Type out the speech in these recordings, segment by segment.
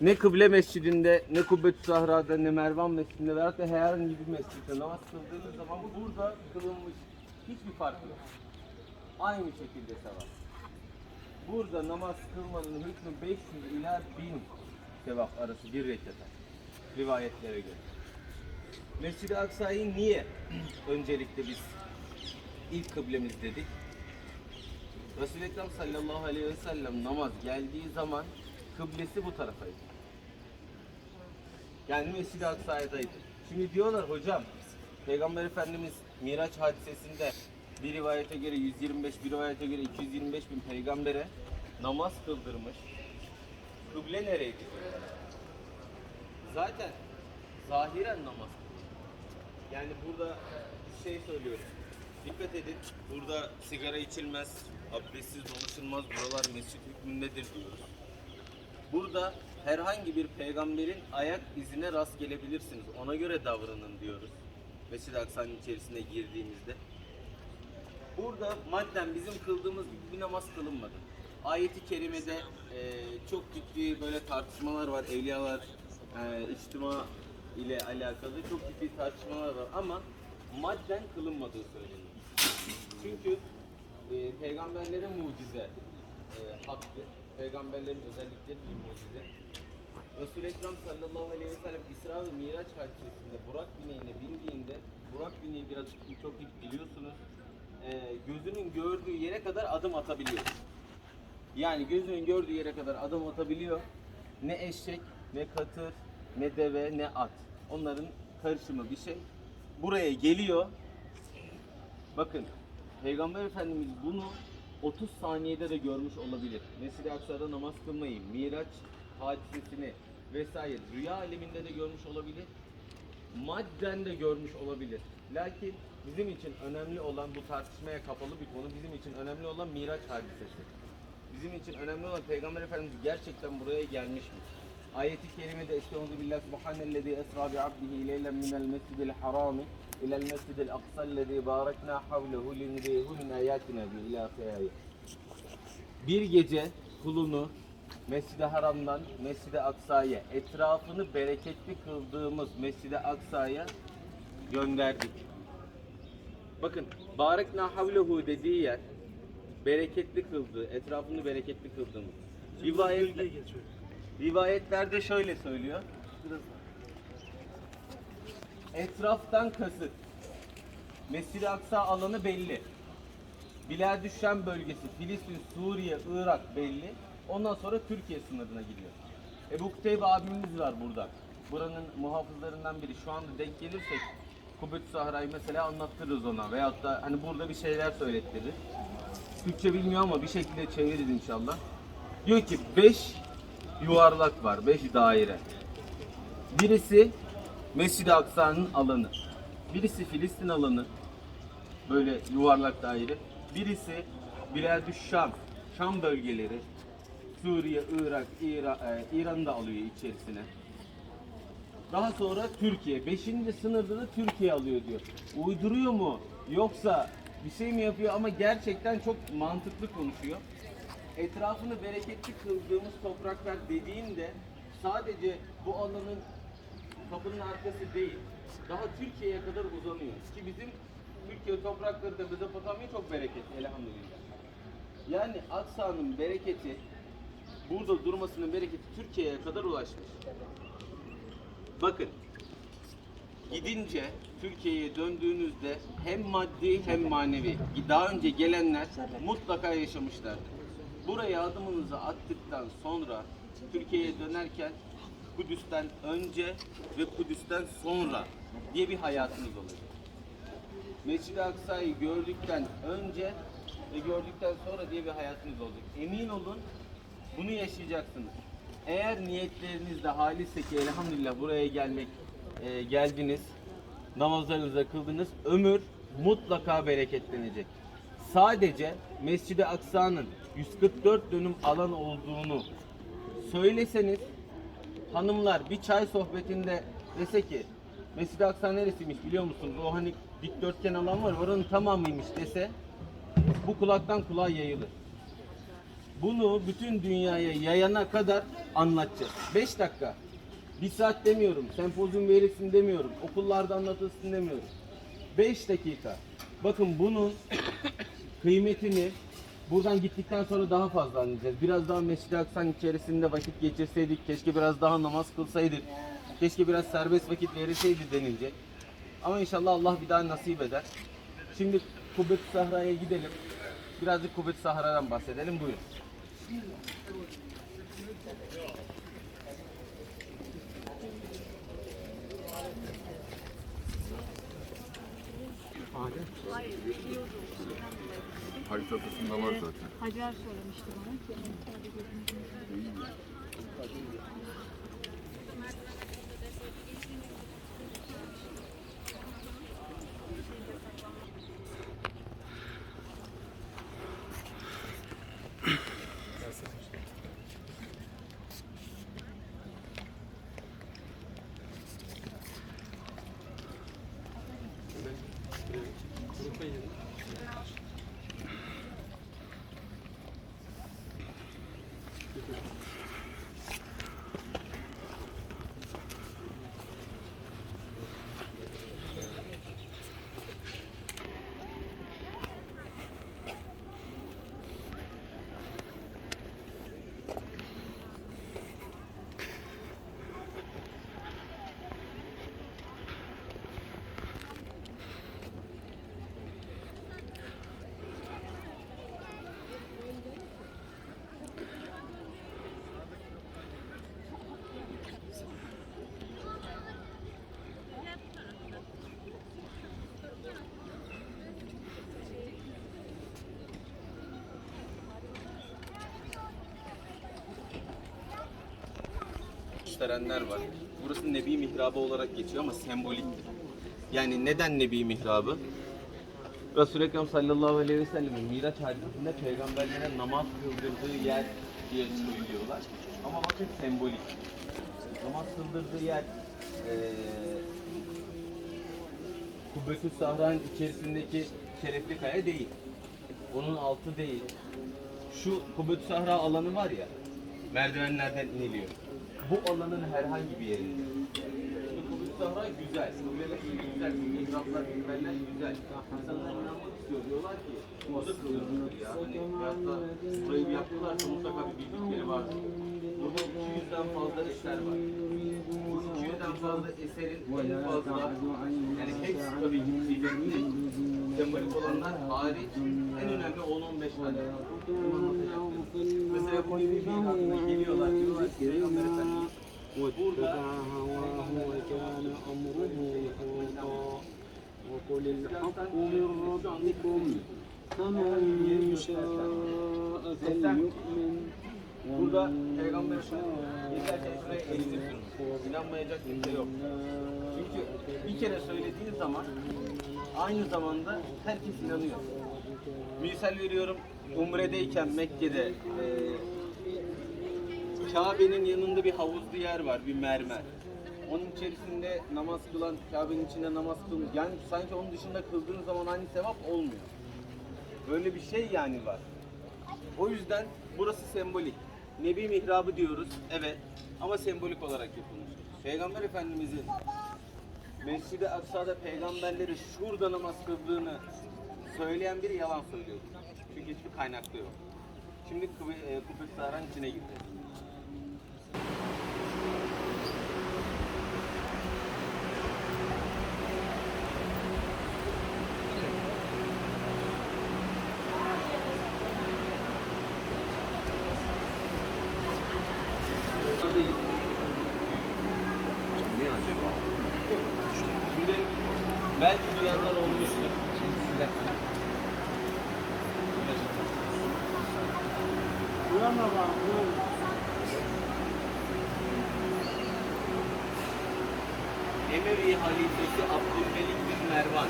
ne Kıble Mescidinde, ne Kubbetü Sahra'da, ne Mervan Mescidinde veyahut da herhangi bir mescitte namaz kıldığınız zaman burada kılınmış hiçbir fark yok. Aynı şekilde sevap. Burada namaz kılmanın hükmü 500 ila 1000 sevap arası bir rekata. Rivayetlere göre. Mescid-i Aksa'yı niye öncelikle biz ilk kıblemiz dedik? Resul-i Ekrem sallallahu aleyhi ve sellem namaz geldiği zaman kıblesi bu tarafaydı. Yani Mescid-i Aksa'daydı. Şimdi diyorlar hocam, Peygamber Efendimiz Miraç hadisesinde bir rivayete göre 125, bir rivayete göre 225 bin peygambere namaz kıldırmış. Kıble nereydi? Zaten zahiren namaz. Yani burada bir şey söylüyorum. Dikkat edin. Burada sigara içilmez, abdestsiz dolaşılmaz. Buralar mescit hükmündedir diyoruz. Burada herhangi bir peygamberin ayak izine rast gelebilirsiniz. Ona göre davranın diyoruz. Mescid-i Aksa'nın içerisine girdiğimizde. Burada madden bizim kıldığımız gibi bir namaz kılınmadı. Ayeti kerimede e, çok ciddi böyle tartışmalar var. Evliyalar e, içtima ile alakalı çok ciddi tartışmalar var ama madden kılınmadığı söyleniyor. Çünkü e, peygamberlerin mucize e, hakkı, peygamberlerin özellikleri bir mucize. Resul-i Ekrem sallallahu aleyhi ve sellem İsra ve Miraç hadisesinde Burak bineğine bindiğinde Burak bineği biraz çok iyi biliyorsunuz. E, gözünün gördüğü yere kadar adım atabiliyor. Yani gözünün gördüğü yere kadar adım atabiliyor. Ne eşek, ne katır, ne deve, ne at. Onların karışımı bir şey. Buraya geliyor. Bakın Peygamber Efendimiz bunu 30 saniyede de görmüş olabilir. Mescid-i Aksa'da namaz kılmayı, Miraç hadisesini vesaire rüya aleminde de görmüş olabilir. Madden de görmüş olabilir. Lakin bizim için önemli olan bu tartışmaya kapalı bir konu. Bizim için önemli olan Miraç hadisesi. Bizim için önemli olan Peygamber Efendimiz gerçekten buraya gelmiş mi? Ayeti kerimede Estaizu billah Subhanellezi esra bi abdihi leylen minel mescidil harami ilel mescidil aksallezi barakna havlehu linrihu min ayatina bi ilahi ayet. Bir gece kulunu Mescid-i Haram'dan Mescid-i Aksa'ya, etrafını bereketli kıldığımız Mescid-i Aksa'ya gönderdik. Bakın, barakna havlehu dediği yer bereketli kıldığı, etrafını bereketli kıldığımız. Rivayet, rivayetlerde şöyle söylüyor. Biraz Etraftan kasıt. Mescid-i Aksa alanı belli. Bilad-i Şam bölgesi, Filistin, Suriye, Irak belli. Ondan sonra Türkiye sınırına gidiyor. Ebu Kuteybe abimiz var burada. Buranın muhafızlarından biri. Şu anda denk gelirsek Kubbetü Sahra'yı mesela anlattırırız ona. Veyahut da hani burada bir şeyler söylettirir. Türkçe bilmiyor ama bir şekilde çeviririz inşallah. Diyor ki 5 yuvarlak var, 5 daire. Birisi Mescid-i Aksa'nın alanı. Birisi Filistin alanı. Böyle yuvarlak daire. Birisi Bilad-ı Şam. Şam bölgeleri. Suriye, Irak, İran, e, İran'ı da alıyor içerisine. Daha sonra Türkiye. Beşinci sınırda da Türkiye alıyor diyor. Uyduruyor mu? Yoksa bir şey mi yapıyor ama gerçekten çok mantıklı konuşuyor. Etrafını bereketli kıldığımız topraklar dediğinde sadece bu alanın kapının arkası değil. Daha Türkiye'ye kadar uzanıyor. Ki bizim Türkiye toprakları da Mezopotamya çok bereketli elhamdülillah. Yani Aksa'nın bereketi burada durmasının bereketi Türkiye'ye kadar ulaşmış. Bakın gidince Türkiye'ye döndüğünüzde hem maddi hem manevi daha önce gelenler mutlaka yaşamışlardır. Buraya adımınızı attıktan sonra Türkiye'ye dönerken Kudüs'ten önce ve Kudüs'ten sonra diye bir hayatınız olacak. Mescid-i Aksa'yı gördükten önce ve gördükten sonra diye bir hayatınız olacak. Emin olun bunu yaşayacaksınız. Eğer niyetleriniz de halisse ki elhamdülillah buraya gelmek e, geldiniz, namazlarınızı kıldınız, ömür mutlaka bereketlenecek. Sadece Mescid-i Aksa'nın 144 dönüm alan olduğunu söyleseniz hanımlar bir çay sohbetinde dese ki Mescid-i Aksa neresiymiş biliyor musunuz? O hani dikdörtgen alan var oranın tamamıymış dese bu kulaktan kulağa yayılır. Bunu bütün dünyaya yayana kadar anlatacağız. 5 dakika. Bir saat demiyorum. Sempozyum verilsin demiyorum. Okullarda anlatılsın demiyorum. 5 dakika. Bakın bunun kıymetini buradan gittikten sonra daha fazla anlayacağız. Biraz daha Mescid-i Aksa'nın içerisinde vakit geçirseydik, keşke biraz daha namaz kılsaydık, keşke biraz serbest vakit verilseydi denilecek. Ama inşallah Allah bir daha nasip eder. Şimdi Kubbet Sahra'ya gidelim. Birazcık Kubbet Sahra'dan bahsedelim. Buyurun. Haritasında var zaten. Hacer söylemişti bana ki. Gösterenler var. Burası Nebi Mihrabı olarak geçiyor ama semboliktir. Yani neden Nebi Mihrabı? Resul-i Ekrem sallallahu aleyhi ve sellem'in Miraç hadisinde peygamberlere namaz kıldırdığı yer diye söylüyorlar. Ama bakın sembolik. Namaz kıldırdığı yer eee Kubbetü Sahra'nın içerisindeki şerefli kaya değil. Onun altı değil. Şu Kubbetü Sahra alanı var ya, merdivenlerden iniliyor. Bu alanın herhangi bir yerinde. Şimdi Kubbetü Sahra güzel, kıbleler güzel, mihraplar, minberler güzel. İnsanlar inanmak istiyor. Diyorlar ki, orada kılınır ya. Hani da burayı yaptılarsa mutlaka bir bildikleri vardır. Burada 200'den fazla eser var. Bu 200'den fazla eserin en fazla, yani hepsi tabii ki sembolik olanlar hariç en önemli 10-15 tane. Mesela bu gibi bir aklına geliyorlar, diyorlar ki Peygamber Efendimiz burada هواه وكان أمره فرطا وقل الحق من ربكم فمن شاء فليؤمن Burada Peygamber Efendimiz yeterken şuraya elini sürün. İnanmayacak kimse yok. Çünkü bir kere söylediği zaman aynı zamanda herkes inanıyor. Misal veriyorum Umre'deyken Mekke'de e, Kabe'nin yanında bir havuzlu yer var, bir mermer. Onun içerisinde namaz kılan, Kabe'nin içinde namaz kılmış. Yani sanki onun dışında kıldığın zaman aynı sevap olmuyor. Böyle bir şey yani var. O yüzden burası sembolik. Nebi mihrabı diyoruz, evet. Ama sembolik olarak yapılmış. Peygamber Efendimizin Mescid-i Aksa'da peygamberleri şurada namaz kıldığını söyleyen biri yalan söylüyor. Çünkü hiçbir kaynakta yok. Şimdi e, Kıbrıs Sahra'nın içine girdi. Ne acaba? Şimdi belki duyanlar olmuştur. Emevi halifesi Abdülmelik bin Mervan.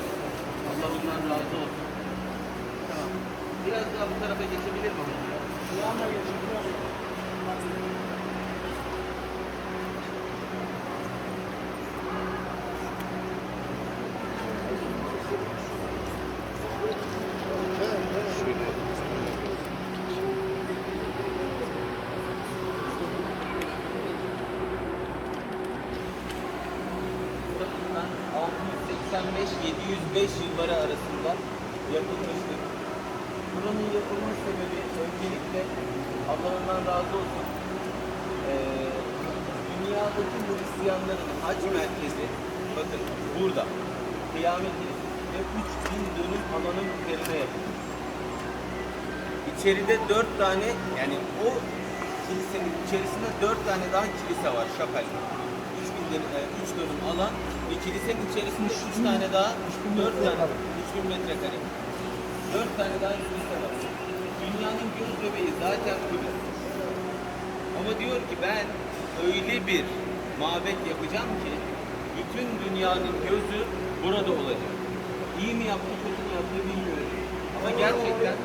Allah ondan razı olsun. Tamam. Biraz daha bu tarafa geçebilir miyim? Yılları arasında yapılmıştır. Buranın yapılma sebebi öncelikle Allah'ından razı olsun. Ee, dünyadaki Hristiyanların hac merkezi bakın burada. Kıyamet ve 3000 dönüm alanın üzerine yapılmış. İçeride dört tane yani o kilisenin içerisinde dört tane daha kilise var şapel. 3000 dönüm, e, üç dönüm alan ve kilisenin içerisinde üç tane daha, dört tane, 3000 metrekare. Dört tane daha kilise var. Dünyanın göz bebeği zaten Kıbrıs. Ama diyor ki ben öyle bir mabet yapacağım ki bütün dünyanın gözü burada olacak. İyi mi yaptı, kötü mü yaptı bilmiyorum. Ama gerçekten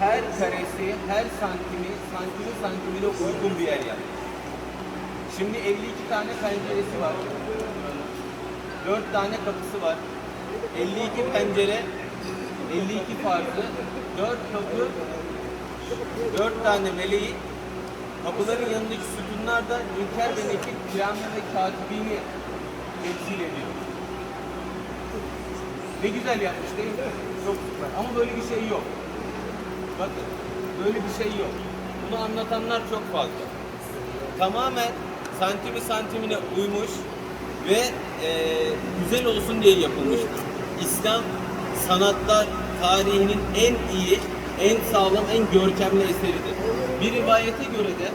her karesi, her santimi, santimi santimine uygun bir yer yaptı. Şimdi 52 tane penceresi var. 4 tane kapısı var. 52 pencere, 52 farklı, 4 kapı, 4 tane meleği, kapıların yanındaki sütunlar da İlker ve Nekil Kirami ve Katibini temsil ediyor. Ne güzel yapmış değil mi? Çok süper. Ama böyle bir şey yok. Bakın, böyle bir şey yok. Bunu anlatanlar çok fazla. Tamamen santimi santimine uymuş ve eee, güzel olsun diye yapılmış. İslam sanatlar tarihinin en iyi, en sağlam, en görkemli eseridir. Bir rivayete göre de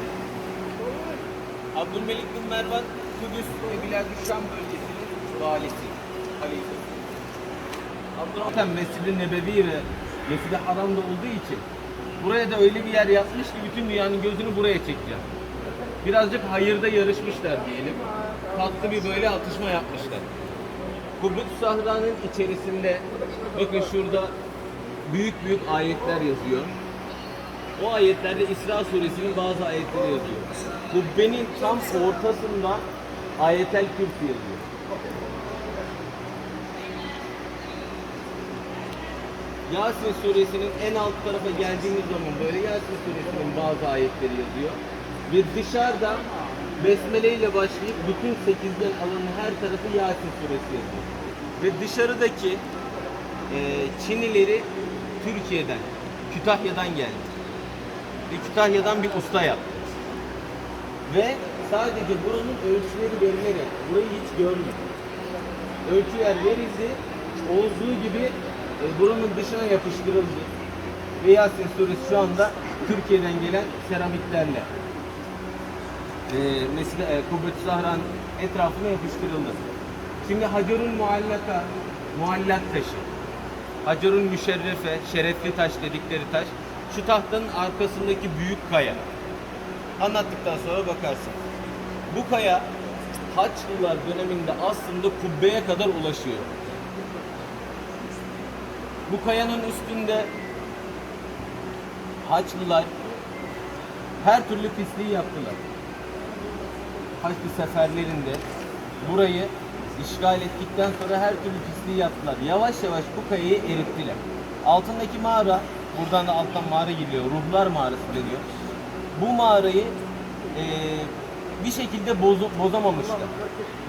Abdülmelik bin Mervan Kudüs ve Bilad-i Şam bölgesinin valisi, halifesi. Abdurrahman Mescid-i Nebevi ve Mescid-i Haram'da olduğu için buraya da öyle bir yer yapmış ki bütün dünyanın gözünü buraya çekeceğim. Birazcık hayırda yarışmışlar diyelim. Tatlı bir böyle atışma yapmışlar. Kubut Sahra'nın içerisinde bakın şurada büyük büyük ayetler yazıyor. O ayetlerde İsra suresinin bazı ayetleri yazıyor. Kubbenin tam ortasında ayetel kürsü yazıyor. Yasin suresinin en alt tarafa geldiğimiz zaman böyle Yasin suresinin bazı ayetleri yazıyor. Ve dışarıda Besmele ile başlayıp bütün sekizgen alanın her tarafı Yasin suresi yazıyor. Ve dışarıdaki e, Çinileri Türkiye'den, Kütahya'dan geldi. Ve Kütahya'dan bir usta yaptı. Ve sadece buranın ölçüleri verilerek burayı hiç görmedi. Ölçüler verildi, olduğu gibi e, buranın dışına yapıştırıldı. Ve Yasin suresi şu anda Türkiye'den gelen seramiklerle mesela e, Kubbet-i etrafına yapıştırıldı. Şimdi Hacerun Muallaka, muallak taşı. Hacerun Müşerrefe, şerefli taş dedikleri taş. Şu tahtanın arkasındaki büyük kaya. Anlattıktan sonra bakarsın. Bu kaya Haçlılar döneminde aslında kubbeye kadar ulaşıyor. Bu kayanın üstünde Haçlılar her türlü pisliği yaptılar. Haçlı seferlerinde burayı işgal ettikten sonra her türlü pisliği yaptılar. Yavaş yavaş bu kayayı erittiler. Altındaki mağara, buradan da alttan mağara geliyor, ruhlar mağarası deniyor. Bu mağarayı eee, bir şekilde bozu- bozamamışlar.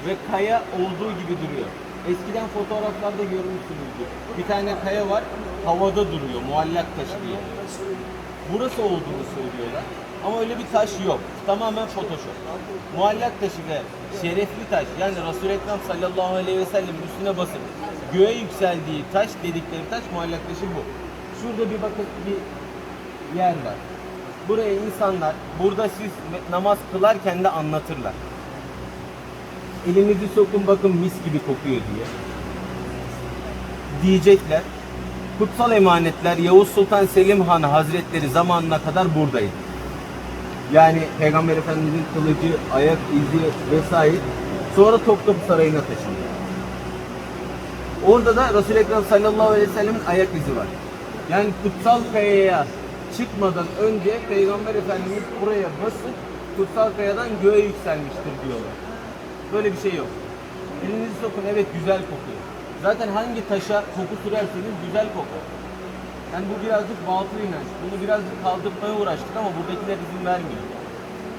Ve kaya olduğu gibi duruyor. Eskiden fotoğraflarda görmüşsünüzdür. Bir tane kaya var, havada duruyor, muallak taşı diye. Burası olduğunu söylüyorlar. Ama öyle bir taş yok. Tamamen photoshop. Muallak taşı ve şerefli taş yani Resul-i Ekrem sallallahu aleyhi ve sellem'in üstüne basıp göğe yükseldiği taş dedikleri taş muallak taşı bu. Şurada bir bakın bir yer var. Buraya insanlar burada siz namaz kılarken de anlatırlar. Elinizi sokun bakın mis gibi kokuyor diye. Diyecekler. Kutsal emanetler Yavuz Sultan Selim Han Hazretleri zamanına kadar buradaydı. Yani Peygamber Efendimizin kılıcı, ayak izi vesaire. Sonra Topkapı Sarayı'na taşındı. Orada da Resul-i Ekrem sallallahu aleyhi ve sellemin ayak izi var. Yani kutsal kayaya çıkmadan önce Peygamber Efendimiz buraya basıp kutsal kayadan göğe yükselmiştir diyorlar. Böyle bir şey yok. Elinizi sokun evet güzel kokuyor. Zaten hangi taşa koku sürerseniz güzel kokar. Yani bu birazcık batıl inanç. Bunu birazcık kaldırmaya uğraştık ama buradakiler izin vermiyor.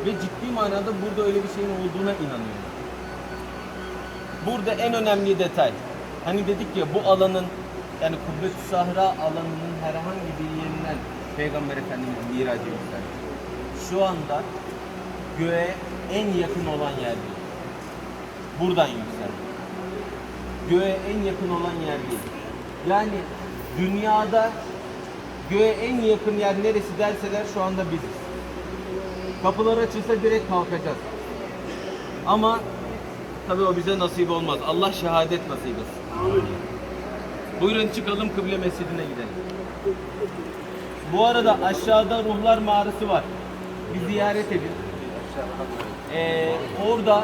Ve ciddi manada burada öyle bir şeyin olduğuna inanıyorum. Burada en önemli detay. Hani dedik ya bu alanın yani Kubbetü Sahra alanının herhangi bir yerinden Peygamber Efendimiz miracı yükseldi. Şu anda göğe en yakın olan yer değil. Buradan yükseldi. Göğe en yakın olan yer değil. Yani dünyada göğe en yakın yer neresi derseler şu anda biziz. Kapılar açılsa direkt kalkacağız. Ama tabii o bize nasip olmaz. Allah şehadet nasip etsin. Buyurun çıkalım kıble mescidine gidelim. Bu arada aşağıda ruhlar mağarası var. Bir ziyaret edin. Ee, orada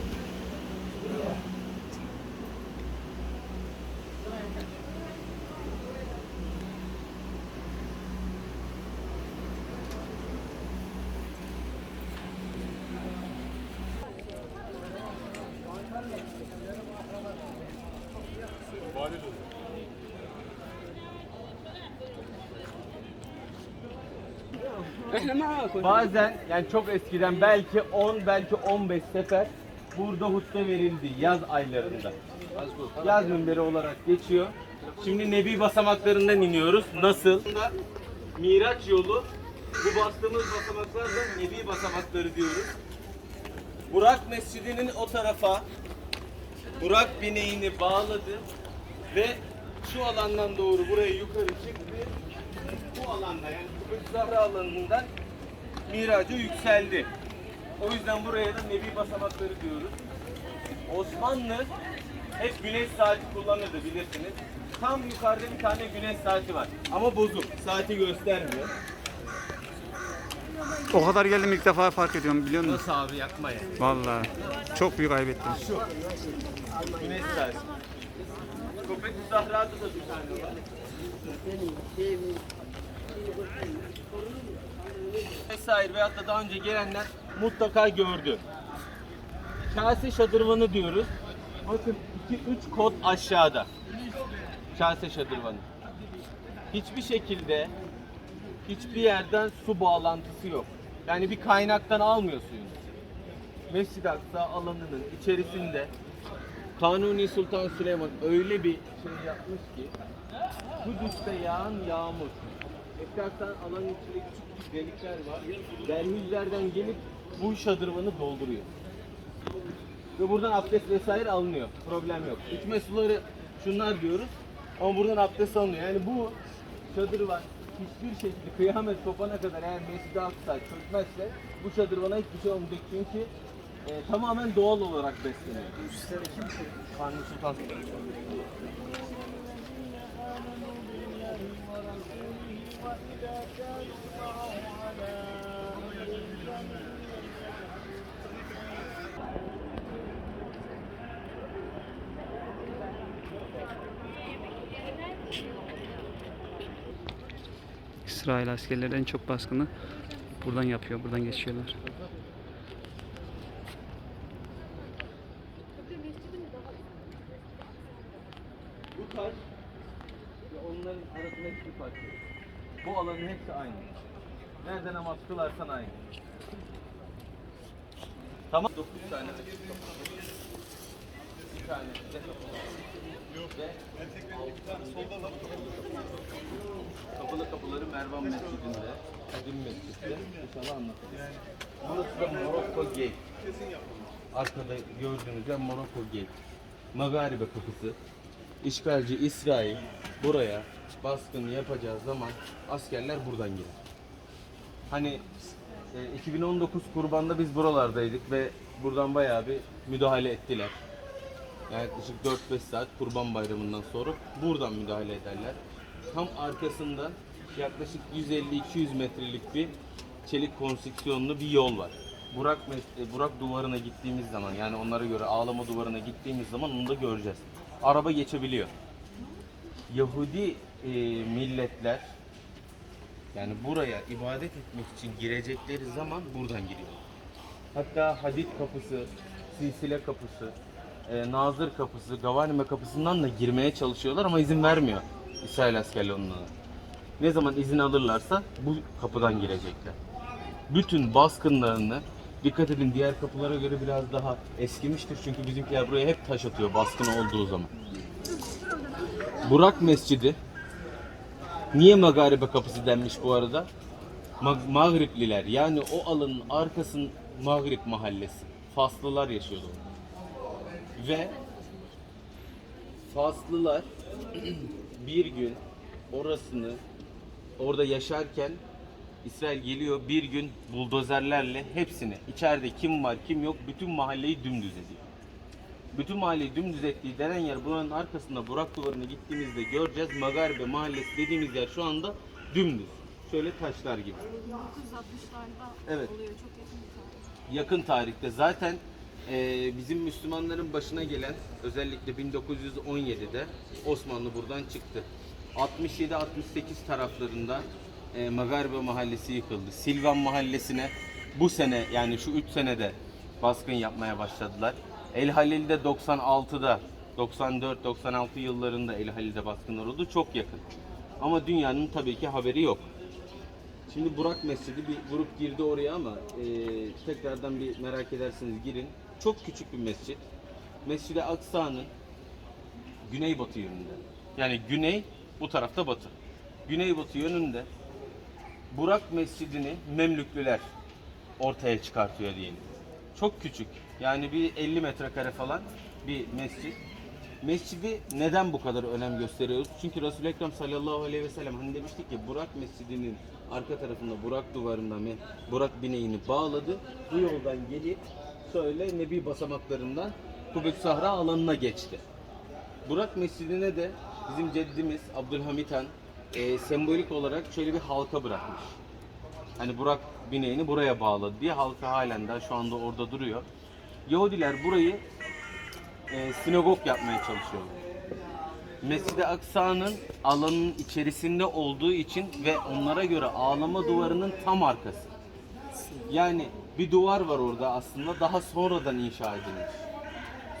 Bazen yani çok eskiden belki 10 belki 15 sefer burada hutbe verildi yaz aylarında. Yaz minberi olarak geçiyor. Şimdi Nebi basamaklarından iniyoruz. Nasıl? Miraç yolu. Bu bastığımız basamaklar da Nebi basamakları diyoruz. Burak Mescidi'nin o tarafa Burak bineğini bağladı ve şu alandan doğru buraya yukarı çıktı. Bu alanda yani Kıbrıs Zahra alanından miraca yükseldi. O yüzden buraya da Nebi basamakları diyoruz. Osmanlı hep güneş saati kullanırdı bilirsiniz. Tam yukarıda bir tane güneş saati var. Ama bozuk. Saati göstermiyor. O kadar geldim ilk defa fark ediyorum biliyor musun? Nasıl abi yakma ya. Vallahi çok büyük kaybettim. Şu. Güneş saati. Köpek Zahra'da da bir tane var. Vesaire veyahut da daha önce gelenler mutlaka gördü. Kase şadırvanı diyoruz. Bakın 2-3 kod aşağıda. Kase şadırvanı. Hiçbir şekilde hiçbir yerden su bağlantısı yok. Yani bir kaynaktan almıyor suyunu. Mescid-i Aksa alanının içerisinde Kanuni Sultan Süleyman öyle bir şey yapmış ki Kudüs'te yağan yağmur. Etraftan alanın içinde küçük küçük delikler var. Derhüzlerden gelip bu şadırvanı dolduruyor. Ve buradan abdest vesaire alınıyor. Problem yok. İçme suları şunlar diyoruz. Ama buradan abdest alınıyor. Yani bu şadırvan hiçbir şekilde kıyamet kopana kadar eğer Mescid-i Aksa çökmezse bu şadırvana hiçbir şey olmayacak çünkü e, tamamen doğal olarak besleniyor. Kanuni Sultan İsrail askerleri en çok baskını buradan yapıyor. Buradan geçiyorlar. Bu taş ve onların arasında hiçbir fark yok. Bu alanın hepsi aynı. Kılarsan aynı. Tamam. 9 tane. Bir tane. Ve Kapalı kapıları Mervan Mescidi'nde, Kadim Mescid'de inşallah anlatacağız. Burası da Morocco Gate. Arkada gördüğünüz yer Morocco Gate. Magaribe kapısı. İşgalci İsrail buraya baskın yapacağı zaman askerler buradan girer. Hani e, 2019 kurbanda biz buralardaydık ve buradan bayağı bir müdahale ettiler. Yaklaşık 4-5 saat kurban bayramından sonra buradan müdahale ederler. Tam arkasında yaklaşık 150-200 metrelik bir çelik konstrüksiyonlu bir yol var. Burak, e, Burak duvarına gittiğimiz zaman yani onlara göre ağlama duvarına gittiğimiz zaman onu da göreceğiz. Araba geçebiliyor. Yahudi e, milletler yani buraya ibadet etmek için girecekleri zaman buradan giriyor. Hatta hadit kapısı, silsile kapısı, e, Nazır kapısı, Gavanime kapısından da girmeye çalışıyorlar ama izin vermiyor İsrail askerleri onlara. Ne zaman izin alırlarsa bu kapıdan girecekler. Bütün baskınlarını dikkat edin diğer kapılara göre biraz daha eskimiştir çünkü bizimkiler buraya hep taş atıyor baskın olduğu zaman. Burak Mescidi niye Magaribe kapısı denmiş bu arada? Ma- Mağripliler yani o alanın arkasının Mağrip mahallesi. Faslılar yaşıyordu. orada. Ve Faslılar bir gün orasını orada yaşarken İsrail geliyor bir gün buldozerlerle hepsini içeride kim var kim yok bütün mahalleyi dümdüz ediyor. Bütün mahalleyi dümdüz ettiği denen yer buranın arkasında Burak duvarına gittiğimizde göreceğiz. Magarbe mahallesi dediğimiz yer şu anda dümdüz. Şöyle taşlar gibi. 1960'larda Evet. oluyor. Çok yakın tarih. yakın tarihte zaten e, bizim Müslümanların başına gelen özellikle 1917'de Osmanlı buradan çıktı. 67-68 taraflarında e, Magarbe mahallesi yıkıldı. Silvan mahallesine bu sene yani şu 3 senede baskın yapmaya başladılar. El Halil'de 96'da 94-96 yıllarında El Halil'de baskınlar oldu. Çok yakın. Ama dünyanın tabii ki haberi yok. Şimdi Burak Mescidi bir grup girdi oraya ama e, tekrardan bir merak ederseniz girin. Çok küçük bir mescit. Mescid-i Aksa'nın güneybatı yönünde. Yani güney bu tarafta batı. Güneybatı yönünde Burak Mescidini Memlüklüler ortaya çıkartıyor diyelim. Çok küçük. Yani bir 50 metrekare falan bir mescit. Mescidi neden bu kadar önem gösteriyoruz? Çünkü Resul-i Ekrem sallallahu aleyhi ve sellem hani demiştik ki Burak Mescidi'nin arka tarafında Burak duvarından ve Burak bineğini bağladı. Bu yoldan gelip şöyle Nebi basamaklarından Kubek Sahra alanına geçti. Burak Mescidi'ne de bizim ceddimiz Abdülhamit Han e, sembolik olarak şöyle bir halka bırakmış. Hani Burak bineğini buraya bağladı diye halka halen daha şu anda orada duruyor. Yahudiler burayı e, sinagog yapmaya çalışıyorlar. Mescid-i Aksa'nın alanın içerisinde olduğu için ve onlara göre ağlama duvarının tam arkası. Yani bir duvar var orada aslında daha sonradan inşa edilmiş.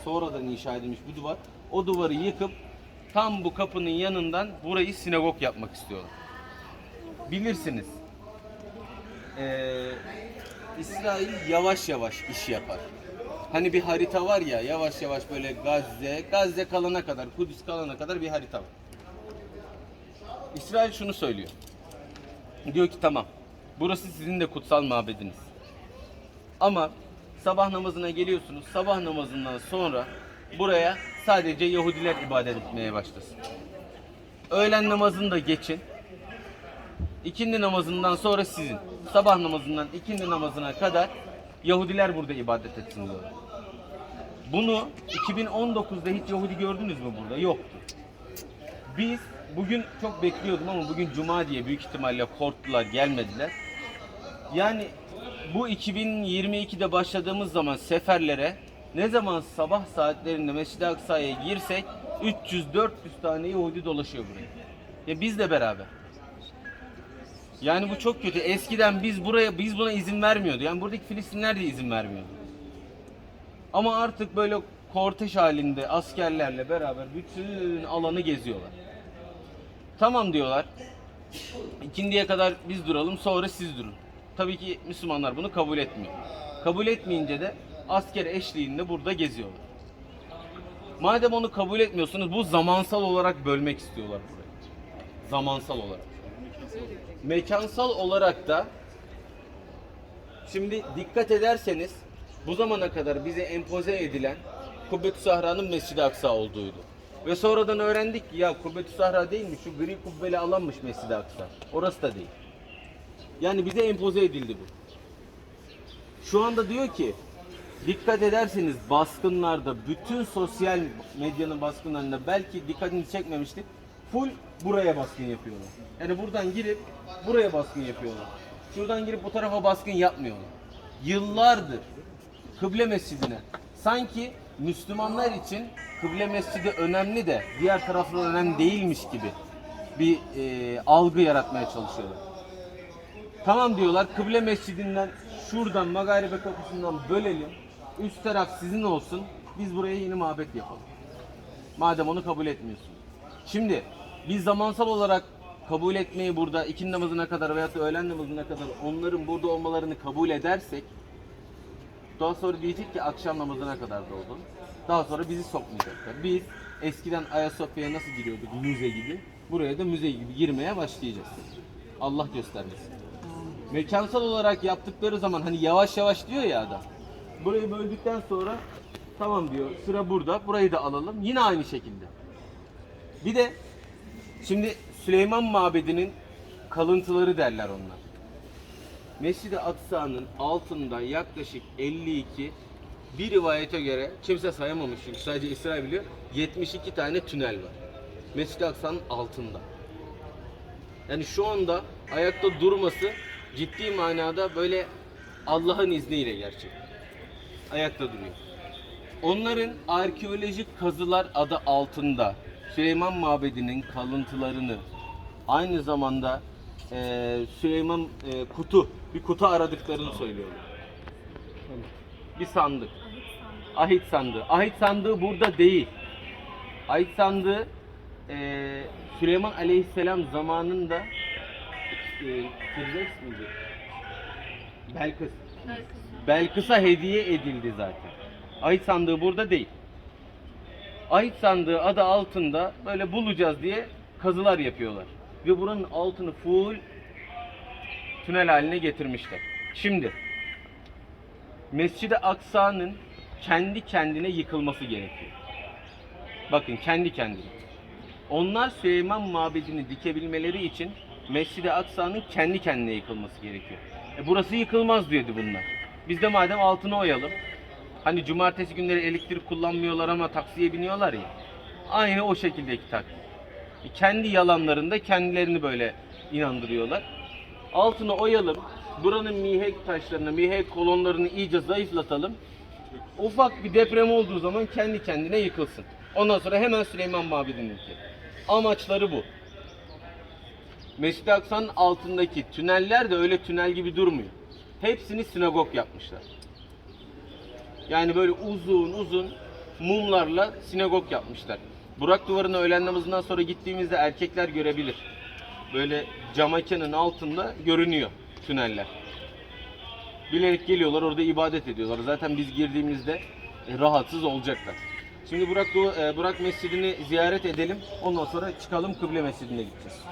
Sonradan inşa edilmiş bir duvar. O duvarı yıkıp tam bu kapının yanından burayı sinagog yapmak istiyorlar. Bilirsiniz. Ee, İsrail yavaş yavaş iş yapar. Hani bir harita var ya yavaş yavaş böyle Gazze, Gazze kalana kadar, Kudüs kalana kadar bir harita var. İsrail şunu söylüyor. Diyor ki tamam. Burası sizin de kutsal mabediniz. Ama sabah namazına geliyorsunuz. Sabah namazından sonra buraya sadece Yahudiler ibadet etmeye başlasın. Öğlen namazını da geçin. İkindi namazından sonra sizin. Sabah namazından ikindi namazına kadar Yahudiler burada ibadet etsin diyorlar. Bunu 2019'da hiç Yahudi gördünüz mü burada? Yoktu. Biz bugün çok bekliyordum ama bugün Cuma diye büyük ihtimalle korktular gelmediler. Yani bu 2022'de başladığımız zaman seferlere ne zaman sabah saatlerinde Mescid-i Aksa'ya girsek 300-400 tane Yahudi dolaşıyor buraya. Ya biz de beraber. Yani bu çok kötü. Eskiden biz buraya biz buna izin vermiyordu. Yani buradaki Filistinler de izin vermiyordu. Ama artık böyle korteş halinde askerlerle beraber bütün alanı geziyorlar. Tamam diyorlar. İkindiye kadar biz duralım sonra siz durun. Tabii ki Müslümanlar bunu kabul etmiyor. Kabul etmeyince de asker eşliğinde burada geziyorlar. Madem onu kabul etmiyorsunuz bu zamansal olarak bölmek istiyorlar burayı. Zamansal olarak. Mekansal olarak da şimdi dikkat ederseniz bu zamana kadar bize empoze edilen Kubbetü Sahra'nın Mescid-i Aksa olduğuydu. Ve sonradan öğrendik ki ya Kubbetü Sahra değil mi? Şu gri kubbeli alanmış Mescid-i Aksa. Orası da değil. Yani bize empoze edildi bu. Şu anda diyor ki dikkat ederseniz baskınlarda bütün sosyal medyanın baskınlarında belki dikkatinizi çekmemiştik. Full buraya baskın yapıyorlar. Yani buradan girip buraya baskın yapıyorlar. Şuradan girip bu tarafa baskın yapmıyorlar. Yıllardır kıble mescidine sanki Müslümanlar için kıble mescidi önemli de diğer taraflar önemli değilmiş gibi bir e, algı yaratmaya çalışıyorlar. Tamam diyorlar kıble mescidinden şuradan Magaribe kapısından bölelim. Üst taraf sizin olsun. biz buraya yeni mabet yapalım. Madem onu kabul etmiyorsun. Şimdi biz zamansal olarak kabul etmeyi burada ikindi namazına kadar da öğlen namazına kadar onların burada olmalarını kabul edersek daha sonra diyecek ki akşam namazına kadar da oldu. Daha sonra bizi sokmayacaklar. Biz eskiden Ayasofya'ya nasıl giriyorduk müze gibi buraya da müze gibi girmeye başlayacağız. Allah göstermesin. Mekansal olarak yaptıkları zaman hani yavaş yavaş diyor ya adam. Burayı böldükten sonra tamam diyor sıra burada burayı da alalım yine aynı şekilde. Bir de şimdi Süleyman Mabedi'nin kalıntıları derler onlar. Mescid-i Aksa'nın altında yaklaşık 52 bir rivayete göre kimse sayamamış çünkü sadece İsrail biliyor 72 tane tünel var. Mescid-i Aksa'nın altında. Yani şu anda ayakta durması ciddi manada böyle Allah'ın izniyle gerçek. Ayakta duruyor. Onların arkeolojik kazılar adı altında Süleyman Mabedi'nin kalıntılarını aynı zamanda eee, Süleyman eee, kutu bir kutu aradıklarını söylüyorlar. Bir sandık. Ahit sandığı. Ahit sandığı burada değil. Ahit sandığı eee, Süleyman Aleyhisselam zamanında eee Firdevs miydi? Belkıs. Belkıs'a hediye edildi zaten. Ahit sandığı burada değil. Ahit sandığı adı altında böyle bulacağız diye kazılar yapıyorlar. Ve buranın altını full tünel haline getirmişler. Şimdi Mescid-i Aksa'nın kendi kendine yıkılması gerekiyor. Bakın kendi kendine. Onlar Süleyman Mabedi'ni dikebilmeleri için Mescid-i Aksa'nın kendi kendine yıkılması gerekiyor. E burası yıkılmaz diyordu bunlar. Biz de madem altını oyalım. Hani cumartesi günleri elektrik kullanmıyorlar ama taksiye biniyorlar ya. Aynı o şekildeki taktik. Kendi yalanlarında kendilerini böyle inandırıyorlar. Altını oyalım. Buranın mihenk taşlarını, mihenk kolonlarını iyice zayıflatalım. Ufak bir deprem olduğu zaman kendi kendine yıkılsın. Ondan sonra hemen Süleyman Mabedi'ni yıkıyor. Amaçları bu. Mescid-i Aksa'nın altındaki tüneller de öyle tünel gibi durmuyor. Hepsini sinagog yapmışlar. Yani böyle uzun uzun mumlarla sinagog yapmışlar. Burak duvarına öğlen namazından sonra gittiğimizde erkekler görebilir. Böyle camakanın altında görünüyor tüneller. Bilerek geliyorlar orada ibadet ediyorlar. Zaten biz girdiğimizde e, rahatsız olacaklar. Şimdi Burak, e, Burak Mescidini ziyaret edelim. Ondan sonra çıkalım Kıble Mescidine gideceğiz.